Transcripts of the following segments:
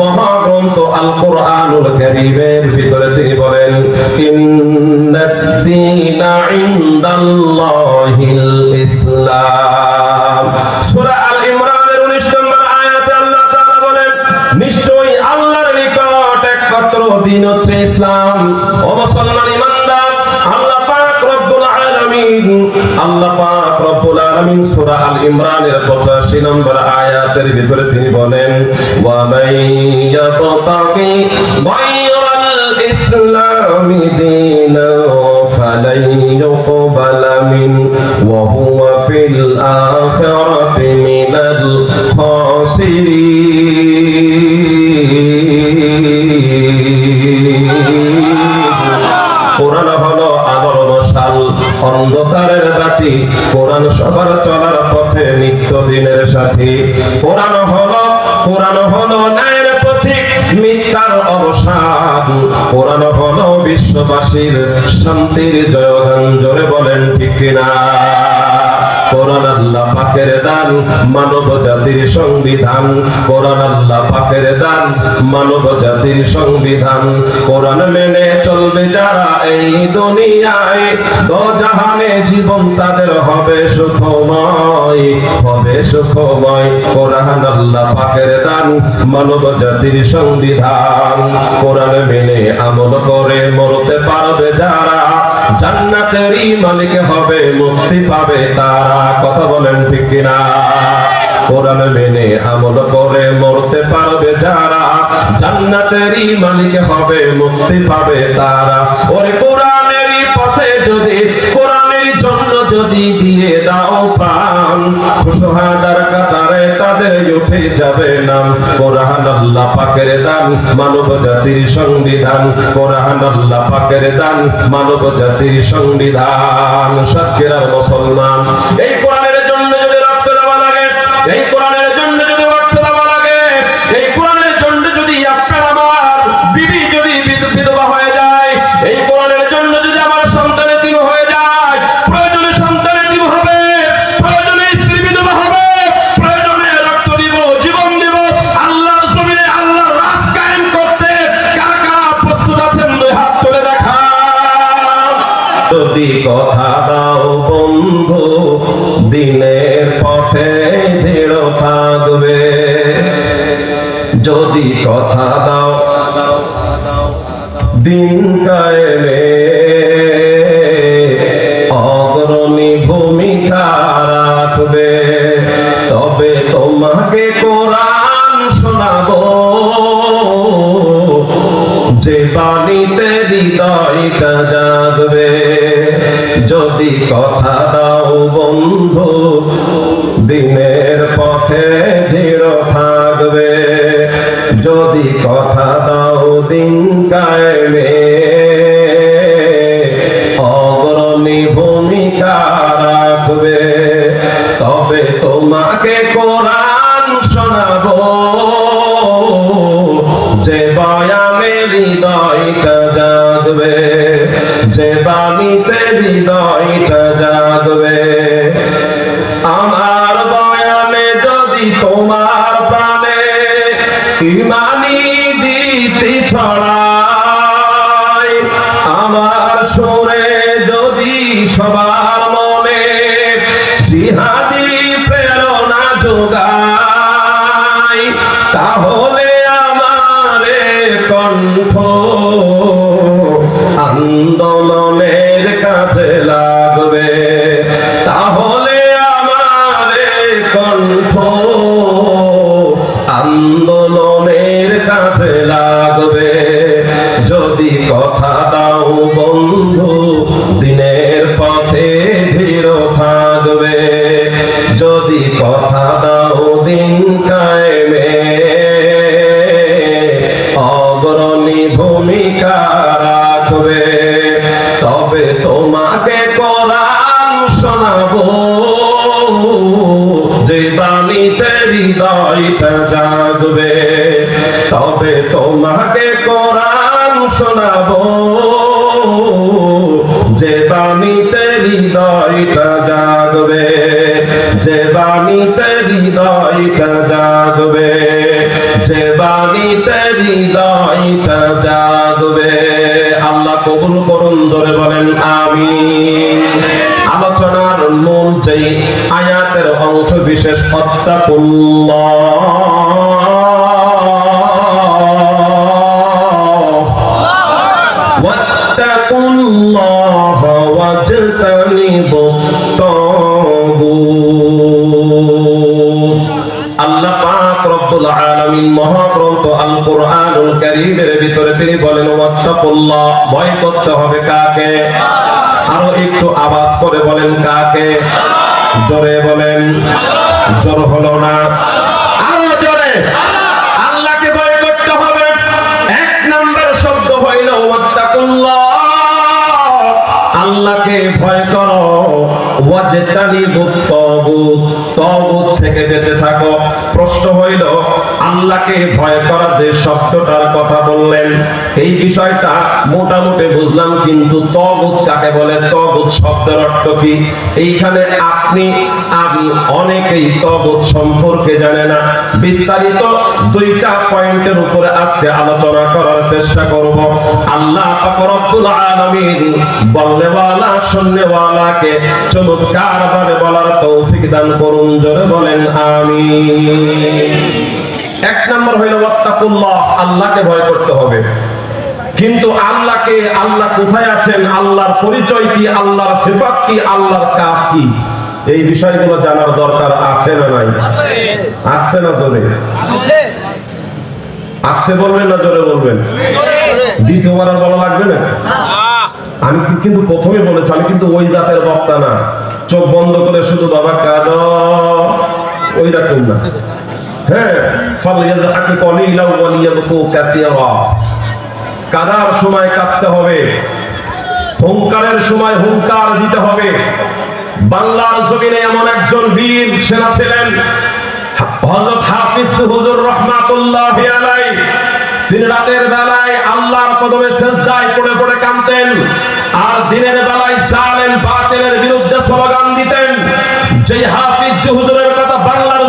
মহাগ্রন্থ আল কোরআনুল কারীমের ভিতরে তিনি বলেন, ইন্নাদ-দীনা ইনদাল্লাহিল ইসলাম। সূরা আল ইমরানের 19 নম্বর আয়াতে আল্লাহ তাআলা বলেন, নিশ্চয়ই আল্লাহর নিকট একমাত্র দিন হচ্ছে ইসলাম। ও মুসলমান ইমানদার, আল্লাহ পাক রব্বুল আলামিন, আল্লাহ পাক রব্বুল আলামিন সূরা আল ইমরানের 85 ইসলামি আল্লাহ পাকের দান মানব জাতির সংবিধান। কোরআন আল্লাহ পাকের দান মানব জাতির সংবিধান। কোরআন মেনে চলবে যারা এই দুনিয়ায় জীবন তাদের হবে সুখময় হবে সুখময়। কোরআন আল্লাহ পাকের দান মানব জাতির সংবিধান। কোরআন মেনে আমল করে মরতে পারবে যারা জান্নাতেরই মালিক হবে, মুক্তি পাবে তারা। কথা বলেন ঠিক কিনা? কোরআন মেনে আমল করে মরতে পারবে যারা। জান্নাতেরই মালিক হবে, মুক্তি পাবে তারা। ওরে কোরআনেরই পথে যদি, কোরআনের জন্য যদি দিয়ে দাও প্রাণ খুশহাদার কাতারে তাদের উঠে যাবে নাম। আল্লাহ পাকের দান, মানব জাতির সংবিধান, কোরআন আল্লাহ পাকের দান, মানব জাতির সংবিধান। সাক্ষীরা মুসলমান, এই কোরআনের কায়েমে। অগ্রণী ভূমিকা রাখবে। তবে তোমাকে কোরআন শোনাবো। যে বাণীতে হৃদয়টা জাগবে। যদি কথা যে বাণীতে হৃদয়টা তোমাকে কোরআন শোনাবো। যে বাণীতে হৃদয়টা জাগবে, যে বাণীতে হৃদয়টা জাগবে, যে বাণীতে হৃদয়টা জাগবে। আল্লাহ কবুল করুন, জোরে বলেন আমি আলোচনার মূল যেই আয়াতের অংশ বিশেষ অত্যাকুল্লাহ জানিব আল্লাহ পাক রব্বুল আলামিন মহাগ্রন্থ আল কোরআনুল কারীমের ভিতরে তিনি বলেন, ওয়াত্তাকুল্লাহ ভয় করতে হবে কাকে? আরও একটু আওয়াজ করে বলেন, কাকে? জোরে বলেন, জোর হলো না। আরও জোরে। আল্লাহকে ভয় করো। ওয়াজতানি তাগুত। তাওবুত থেকে বেঁচে থাকো। প্রশ্ন হইল আল্লাহকে ভয় করা যে শব্দটার কথা বললেন, এই বিষয়টা মোটামুটি বুঝলাম, কিন্তু তগুত কাকে বলে? তগুত শব্দের অর্থ কি? এইখানে আপনি আমি অনেকেই তগুত সম্পর্কে জানে না। বিস্তারিত দুইটা পয়েন্টের উপরে আজকে আলোচনা করার চেষ্টা করব। আল্লাহ রব্বুল আলামিন বলনেওয়ালা, শুননেওয়ালাকে চমৎকার ভাবে বলার তৌফিক দান করুন, জোরে বলেন, আমিন। এক নম্বর হইল ওয়াত্তাকুল্লাহ আল্লাহকে ভয় করতে হবে। কিন্তু আল্লাহকে আল্লাহ কোথায় আছেন? আল্লাহর পরিচয় কি? আল্লাহর সিফাত কি? আল্লাহর কাজ কি? এই বিষয়গুলো জানার দরকার আছে না নাই? আসতে না জোরে? আসতে বলবেন না জোরে বলবেন? দ্বিতীয়বার আর বলা লাগবে না? আমি কিন্তু প্রথমে বলেছি আমি কিন্তু ওই জাতের বক্তা না। চোখ বন্ধ করে শুধু বাবা কাদ। ওই রকম না। হ্যাঁ কাদার সময় কাঁদতে হবে, হুঙ্কারের সময় হুঙ্কার দিতে হবে। বাংলার জমিনে এমন একজন বীর সেনা ছিলেন, হযরত আল্লাহর কদমে সেজদায় পড়ে পড়ে কাঁদতেন, আর দিনের বেলায় জালেম বাতিলের বিরুদ্ধে স্লোগান দিতেন, যেই হাফিজ হুজুরের কথা বাংলার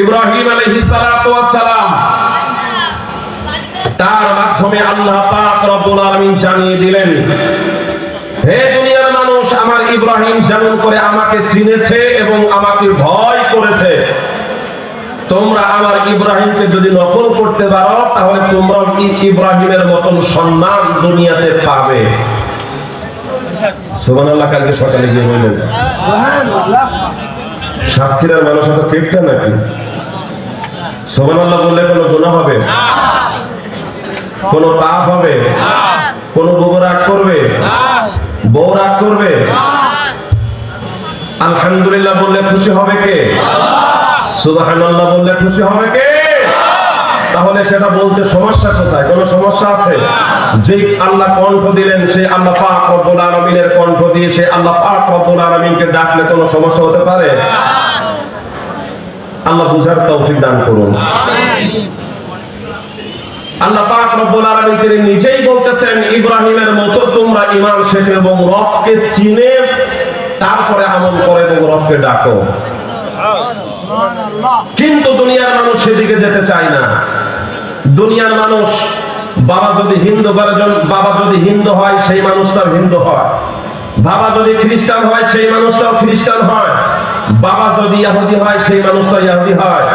ইব্রাহিম আলাইহিস সালাতু ওয়াস সালাম। তার মাধ্যমে আল্লাহ পাক রব্বুল আলামিন জানিয়ে দিলেন হে দুনিয়ার মানুষ আমার ইব্রাহিম যেমন করে আমাকে চিনেছে এবং আমাকে ভয় করেছে তোমরা আমার ইব্রাহিমকে যদি নকল করতে পারো তাহলে তোমরা ইব্রাহিমের মতন সম্মান দুনিয়াতে পাবে? সুবহানাল্লাহ কালকে সকালে গিয়ে বললেন সাতক্ষীরার মানুষ তো কেটটা নাকি? সুবহানাল্লাহ বললে কোনো গুনাহ হবে? কোনো পাপ হবে? কোনো বউ রাগ করবে? বউ রাগ করবে? আলহামদুলিল্লাহ বললে খুশি হবে কে? সুবহানাল্লাহ বললে খুশি হবে কে? তাহলে সেটা বলতে সমস্যা কোথায়? কোনো সমস্যা আছে? যে আল্লাহ কণ্ঠ দিলেন সেই আল্লাহ পাক রব্বুল আলামিনের কণ্ঠ দিয়ে সেই আল্লাহ পাক রব্বুল আলামিনকে ডাকলে কোনো সমস্যা হতে পারে? আল্লাহ বুঝার তৌফিক দান করুন। কিন্তু দুনিয়ার মানুষ সেদিকে যেতে চায় না। দুনিয়ার মানুষ, বাবা যদি হিন্দু বাবা যদি হিন্দু হয়, সেই মানুষটাও হিন্দু হয়। বাবা যদি খ্রিস্টান হয়, সেই মানুষটাও খ্রিস্টান হয়। বাবা যদি ইহুদি হয়, সেই মানুষটা ইহুদি হয়।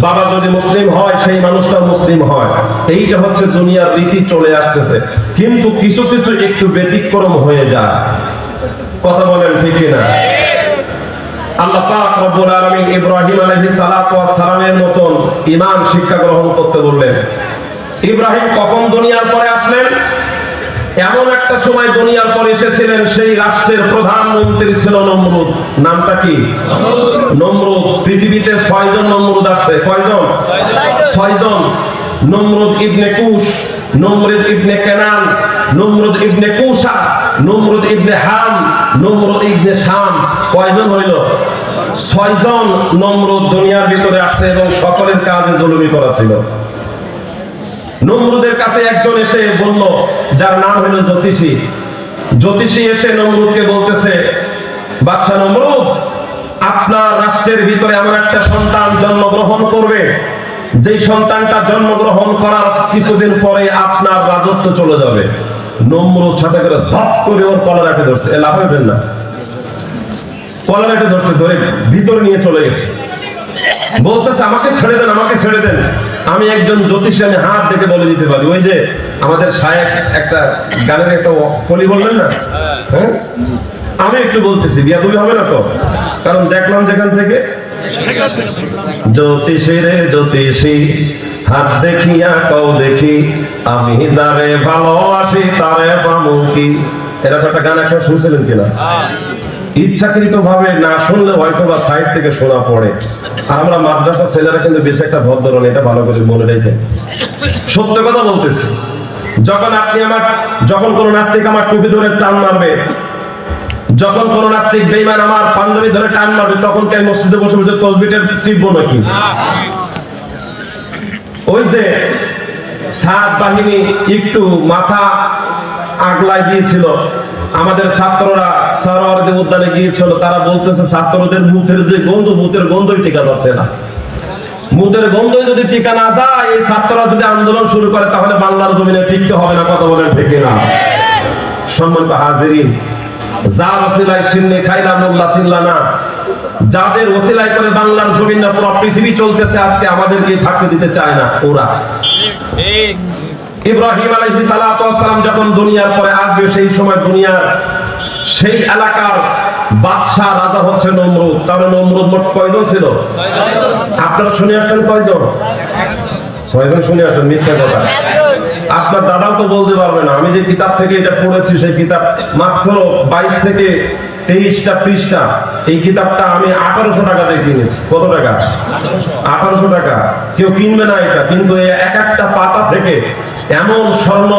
বাবা যদি মুসলিম হয়, সেই মানুষটাও মুসলিম হয়। এইটা হচ্ছে দুনিয়ার রীতি, চলে আসতেছে। কিন্তু কিছু কিছু একটু ব্যতিক্রম হয়ে যায়। কথা বলেন ঠিক না আল্লাহ পাক রব্বুল আলামিন ইব্রাহিম আলাইহিস সালাতু ওয়াস সালামের মতন ইমান শিক্ষা গ্রহণ করতে বললেন। ইব্রাহিম কখন দুনিয়ার পরে আসলেন? এমন একটা সময় দুনিয়ার পর এসেছিলেন সেই রাষ্ট্রের প্রধানমন্ত্রী ছিল নমরুদ। নামটা কি? নমরুদ। পৃথিবীতে ছয়জন নমরুদ আছে। কয়জন? ছয়জন। নমরুদ ইবনে কুশ নমরুদ ইবনে কেনান, নমরুদ ইবনে কুশা নমরুদ ইবনে হাম, নমরুদ ইবনে শাম। কয়জন হইল? ছয়জন নমরুদ দুনিয়ার ভিতরে আসছে এবং সকলের কাজে জুলুমি করা ছিল। নমরুদের কাছে একজন এসে বলল, যার নাম হলো জ্যোতিষী। জ্যোতিষী এসে নমরুদকে বলতেছে বাচ্চা নমরুদ, আপনার রাষ্ট্রের ভিতরে আমার একটা সন্তান জন্মগ্রহণ করবে, যেই সন্তানটা জন্মগ্রহণ করার কিছুদিন পরে আপনার রাজত্ব চলে যাবে। নমরুদ সাথে করে ধপ করে ওর কলার কলারাকে ধরছে। এ লাভ হইবেন না। কলার কলারাকে ধরছে, ধরে ভিতরে নিয়ে চলে গেছে। বলতেছে, আমাকে ছেড়ে দেন, আমাকে ছেড়ে দেন। একজন জ্যোতিষী আমি হাত দেখে বলে দিতে পারি। ওই যে আমাদের সাহেব একটা গানের একটা কলি বললেন না? হ্যাঁ? আমি একটু বলতেছি বিয়াদুবি হবে না তো? কারণ দেখলাম যেখান থেকে। জ্যোতিষী রে জ্যোতিষী, হাত দেখিয়া কও দেখি, আমি যারে ভালোবাসি তারে পামু কি? এরকম একটা গান একসময় শুনছিলেন কিনা? ইচ্ছাকৃত ভাবে না শুনলে হয়তো বা সাইড থেকে শোনা পড়ে। আর আমরা মাদ্রাসা ছেলেরা কিন্তু বেশি একটা ভদ্র এটা ভালো করে মনে রেখে। সত্য কথা বলতেছি। যখন আপনি আমার যখন কোন নাস্তিক আমার টুপি ধরে টান মারবে, যখন কোন নাস্তিক বেইমান আমার পাঞ্জাবি ধরে টান মারবে, তখন কে মসজিদে বসে বসে তসবিটের টিপবো নাকি? ওই যে সাত বাহিনী একটু মাথা আগলায় গিয়েছিল আমাদের ছাত্ররা সারোয়ারদের উদ্যানে গিয়েছিল, তারা বলতেছে, ছাত্রদের মুখের যে গন্ধ, মুখের গন্ধই টিকা যাচ্ছে না। মুখের গন্ধ যদি টিকা না যায়, এই ছাত্ররা যদি আন্দোলন শুরু করে, তাহলে বাংলার জমিনে টিকতে হবে না, কথা বলেন ঠিক না সম্মানিত হাজিরিন, যার ওসিলায় সিন্নে খাইলা, মোল্লা সিল্লা না, যাদের ওসিলায় করে বাংলার জমিন না, পুরো পৃথিবী চলতেছে, আজকে আমাদেরকে থাকতে দিতে চায় না ওরা। ইব্রাহিম সালাতু ওয়াসসালাম যখন দুনিয়ার পরে আসবে, সেই সময় দুনিয়ার সেই এলাকার বাদশাহ রাজা হচ্ছে নমরুদ। তাহলে নমরুদ মোট কয়জন ছিল? আপনারা শুনে আসছেন কয়জন? ছয়জন শুনে আসেন, মিথ্যা কথা। আপনার দাদাও তো বলতে পারবে না, আমি যে কিতাব থেকে এটা পড়েছি, সেই কিতাব মাত্র বাইশ থেকে তেইশটা পৃষ্ঠা। এই কিতাবটা আমি আঠারোশো দিয়ে কিনেছি। কত টাকা? আঠারোশো টাকা। কেউ কিনবে না এটা, কিন্তু এক একটা পাতা থেকে এমন স্বর্ণ,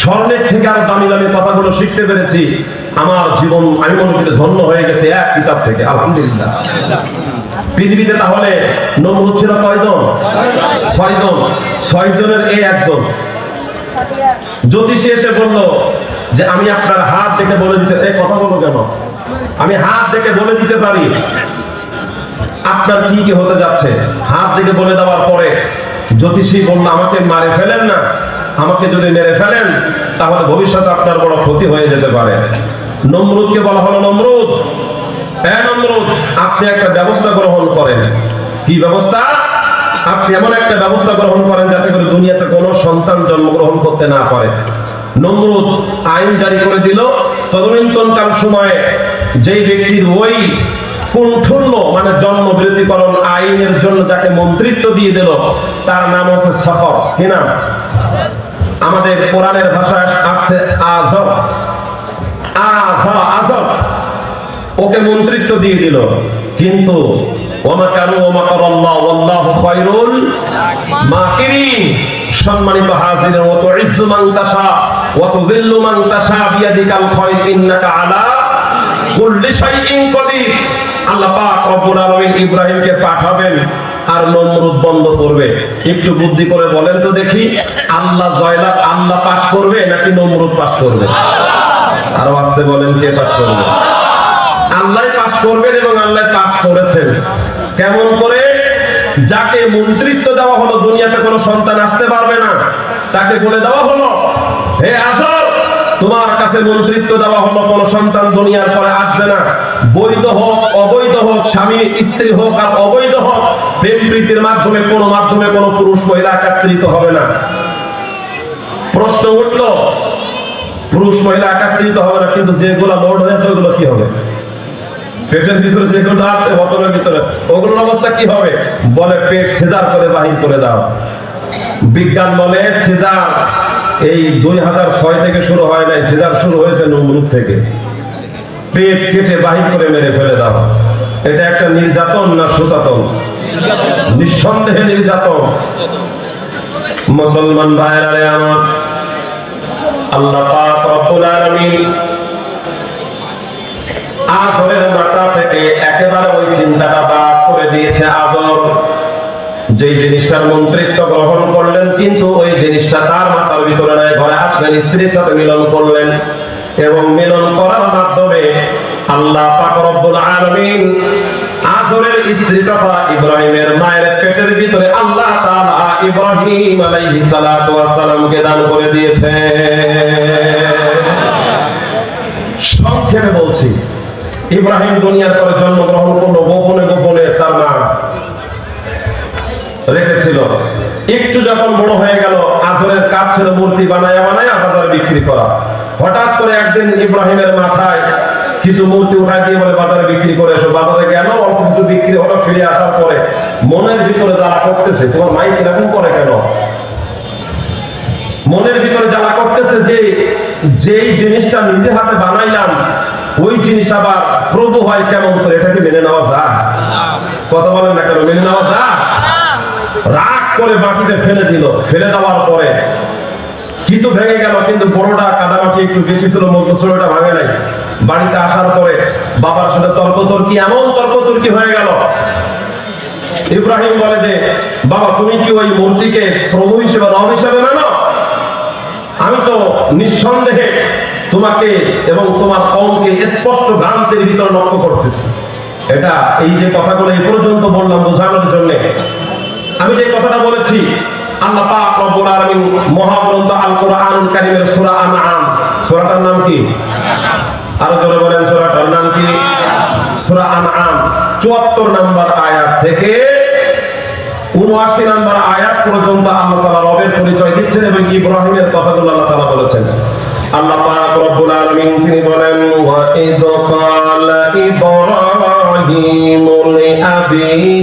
স্বর্ণের থেকে আরও দামি দামি কথাগুলো শিখতে পেরেছি। আমার জীবন, আমি মনে করি ধন্য হয়ে গেছে এক কিতাব থেকে, আলহামদুলিল্লাহ। পৃথিবীতে তাহলে নমরুদ ছিল কয়জন? ছয়জন। ছয়জনের এই একজন। জ্যোতিষী এসে বলল যে, আমি আপনার হাত দেখে বলে দিতে এই কথা বলো কেন? আমি হাত দেখে বলে দিতে পারি। আপনার কি কি হতে যাচ্ছে? হাত দেখে বলে দেওয়ার পরে জ্যোতিষী বলল, আমাকে মারে ফেলেন না। আমাকে যদি মেরে ফেলেন, তাহলে ভবিষ্যতে আপনার বড় ক্ষতি হয়ে যেতে পারে। নমরুদকে বলা হলো, নমরুদ হ্যাঁ নমরুদ, আপনি একটা ব্যবস্থা গ্রহণ করেন। কি ব্যবস্থা? আপনি এমন একটা ব্যবস্থা গ্রহণ করেন যাতে করে দুনিয়াতে কোনো সন্তান জন্মগ্রহণ করতে না পারে। নমরুদ আইন জারি করে দিল। তদনীন্তনকাল সময়ে যেই ব্যক্তির ওই কুণ্ঠুল্য মানে জন্ম বিরতিকরণ আইনের জন্য যাকে মন্ত্রিত্ব দিয়ে দিল, তার নাম হচ্ছে সফর। কি নাম? আমাদের কোরআনের ভাষায় আছে আজব আজব ওকে মন্ত্রিত্ব দিয়ে দিল। কিন্তু ওমাকারু ওমাকারাল্লাহ ওয়াল্লাহু খায়রুল মাকিরিন। সম্মানিত হাজির ওয়া তুইজ্জু মান তাশা, ওয়া তুযিল্লু মান তাশা বিয়াদিকাল খায়র, ইন্নাকা আলা কুল্লি শাইইন কদির। আল্লাহ ইব্রাহিমকে পাঠাবেন আর নমরুদ বন্ধ করবে। একটু বুদ্ধি করে বলেন তো দেখি, আল্লাহ জয়লাভ আল্লাহ পাস করবে নাকি নমরুদ পাস করবে? বলেন কে পাস করবে। আল্লাহ পাস করবেন এবং আল্লাহ পাস করেছেন। কেমন করে? যাকে মন্ত্রিত্ব দেওয়া হলো দুনিয়াতে কোনো সন্তান আসতে পারবে না, তাকে বলে দেওয়া হলো, হে আসর তোমার কাছে মন্ত্রিত্ব দেওয়া হলো কোন সন্তান দুনিয়ার পরে আসবে না। বৈধ হোক, অবৈধ হোক, স্বামী, স্ত্রী হোক আর অবৈধ হোক, প্রেম প্রীতির মাধ্যমে, কোন মাধ্যমে কোন পুরুষ, মহিলা একাত্রিত হবে না। প্রশ্ন উঠল, পুরুষ, মহিলা একাত্রিত হবে না, কিন্তু যেগুলো লোড হয়েছে, ওগুলো কি হবে? পেটের ভিতরে যেগুলো আছে, বোতলের ভিতরে, ওগুলোর অবস্থা কি হবে? বলে পেট সেজার করে বাহির করে দাও। বিজ্ঞান বলে সিজার এই দুই হাজার ছয় থেকে শুরু হয় নাই, সিজার শুরু হয়েছে নমরুদ থেকে। পেট কেটে বাহির করে মেরে ফেলে দাও। এটা একটা নির্যাতন না সুতাতন? নিঃসন্দেহে নির্যাতন। মুসলমান ভাইরা রে আমার, আল্লাহ পাক রব্বুল আলামিন আসরের মাথা থেকে একেবারে ওই চিন্তাটা বাদ করে দিয়েছে আদর যে জিনিসটার মন্ত্রিত্ব গ্রহণ করলেন, কিন্তু জিনিসটা তার মাথার ভিতরে নাই, ঘরে আসলেন, স্ত্রীর সাথে মিলন করলেন এবং মিলন করার মাধ্যমে আল্লাহ আসরের স্ত্রী তথা ইব্রাহিমের মায়ের পেটের ভিতরে আল্লাহ ইব্রাহিম সালাতু দান করে দিয়েছে সংক্ষেপে বলছি, ইব্রাহিম দুনিয়ার পরে জন্মগ্রহণ করল গোপনে গোপনে তার মা রেখেছিল। একটু যখন বড় হয়ে গেল, আজরের কাজ ছিল মূর্তি বানায় বানায় বাজারে বিক্রি করা। হঠাৎ করে একদিন ইব্রাহিমের মাথায় কিছু মূর্তি উঠায় দিয়ে বলে, বাজারে বিক্রি করে এসো। বাজারে গেল, অল্প কিছু বিক্রি হলো, ফিরে আসার পরে মনের ভিতরে যারা করতেছে, তোমার মাইক এরকম করে কেন? মনের ভিতরে জ্বালা করতেছে যে, যেই জিনিসটা নিজে হাতে বানাইলাম, ওই জিনিস আবার প্রভু হয় কেমন করে? এটাকে মেনে নেওয়া যায়। কথা বলেন না কেন? মেনে নেওয়া যায়? রাগ করে মাটিতে ফেলে দিল। ফেলে দেওয়ার পরে কিছু ভেঙে গেল, কিন্তু বড়টা, কাদামাটি একটু বেশি ছিল মতো ছোটটা ভাঙে নাই। বাড়িতে আসার পরে বাবার সাথে তর্ক তর্কি এমন তর্ক তর্কি হয়ে গেল। ইব্রাহিম বলে যে, বাবা, তুমি কি ওই মূর্তিকে প্রভু হিসেবে, রব হিসেবে মানো? আমি তো নিঃসন্দেহে তোমাকে এবং তোমার কমকে স্পষ্ট ভ্রান্তের ভিতর লক্ষ্য করতেছি। এটা এই যে কথাগুলো এই পর্যন্ত বললাম বোঝানোর জন্য আমি যে কথাটা বলেছি, আল্লাহ পাক রব্বুল আলামিন মহাগ্রন্থ আল কোরআনুল কারীমের সূরা আনআম, সূরাটার নাম কি? আরও জোরে বলেন, সূরাটার নাম কি? সূরা আনআম 74 নম্বর আয়াত থেকে উনআশি নম্বর আয়াত পর্যন্ত আল্লাহ তাআলা রবের পরিচয় দিচ্ছেন এবং ইব্রাহিমের কথাগুলো আল্লাহ তাআলা বলেছেন। আল্লাহ পাক রব্বুল আলামিন তিনি বলেন, ওয়া ইদ ক্বালা ইব্রাহিমু লিআবিহি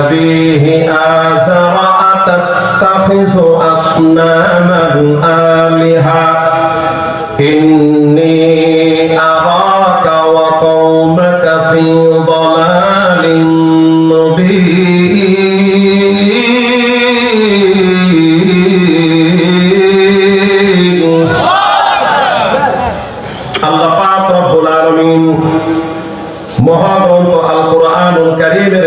لأبيه آزر أتتخذ أصناما آلهة إني أراك وقومك في ضلال مبين আল্লাহ পাক রব্বুল আলামিন মহাগ্রন্থ আল কোরআনুল কারীমের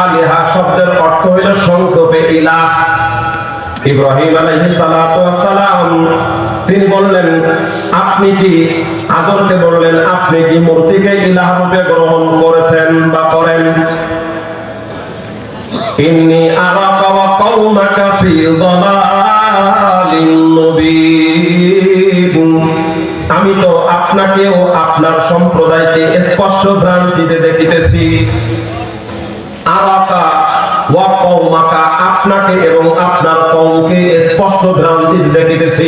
আলিহা শব্দের অর্থ হইল সংক্ষেপে ইলাহ। ইব্রাহিম আলাইহিস সালাতু সালাম, তিনি বললেন, আপনি কি আজরকে বললেন, আপনি কি মূর্তিকে ইলাহ রূপে গ্রহণ করেছেন বা করেন? ইন্নী আরাকা ওয়া কওমাকা ফি দালালিন মুবিন। আমি তো আপনাকে ও আপনার সম্প্রদায়কে স্পষ্ট ভ্রান্তিতে দেখিতেছি। আপনাকে এবং আপনার কওমকে স্পষ্ট ভ্রান্তি দেখিতেছি।